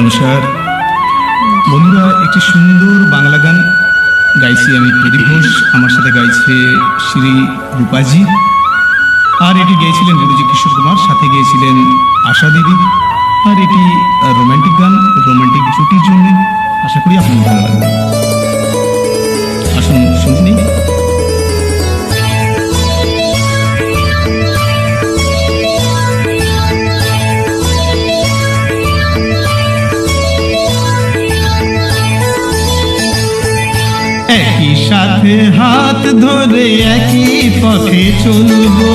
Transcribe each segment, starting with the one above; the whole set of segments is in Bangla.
নমস্কার। বন্ধুরা, একটি সুন্দর বাংলা গান গাইছি আমি প্রদীপ ঘোষ। আমার সাথে গাইছে শ্রী রূপাজি। আর এটি গিয়েছিলেন গুরুজি কিশোর কুমার, সাথে গিয়েছিলেন আশা দেবী আর এটি রোমান্টিক হাত ধরে একই পথে চলবো।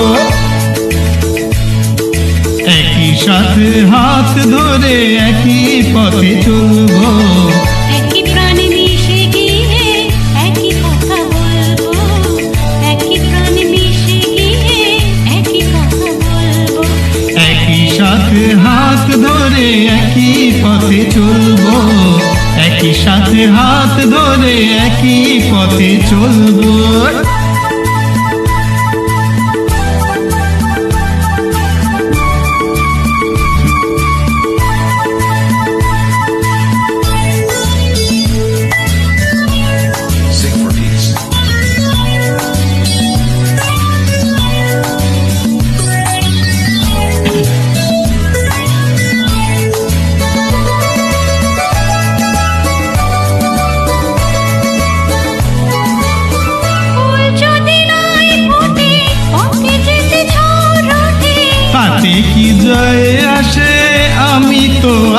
একই সাথে হাত ধরে একই পথে চলবো। একই প্রাণে মিশে গিয়ে একই কথা বলব। একই প্রাণে মিশে গিয়ে একই কথা বলব। একই সাথে হাত ধরে একই পথে চলবো। একই সাথে হাত ধরে একই পথে চলবো।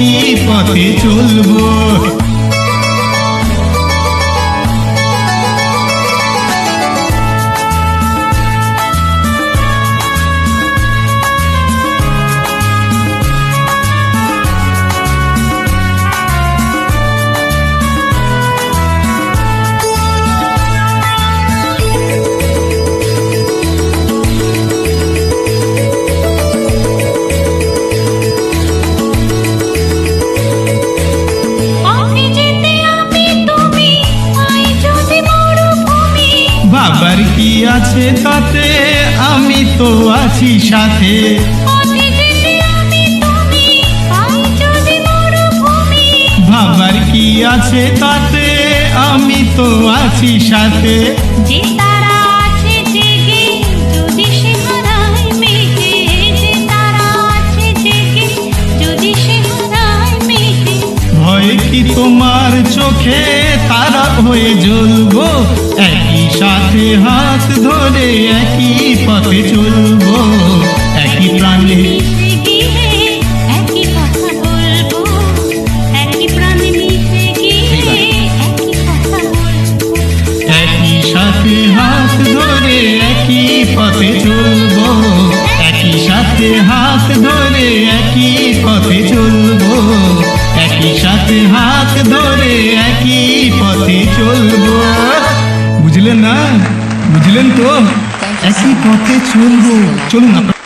একই পথে চলবো। আছে তাতে আমি তো আছি সাথে। বাবার কি আছে তাতে আমি তো আছি সাথে। যে তারা আছে জেগে যদি সে হারায় মেঘে যে তারা আছে জেগে যদি সে হারায় মেঘে। ভয় কি তোমার চোখে? তারা হয়ে জ্বলবো একই সাথে হাত ধরে একই পথে চলবো একই প্রাণে। একই সাথে হাত ধরে একই পথে বুঝলেন না বুঝলেন তো একই পথে চলবো। চলুন আপনার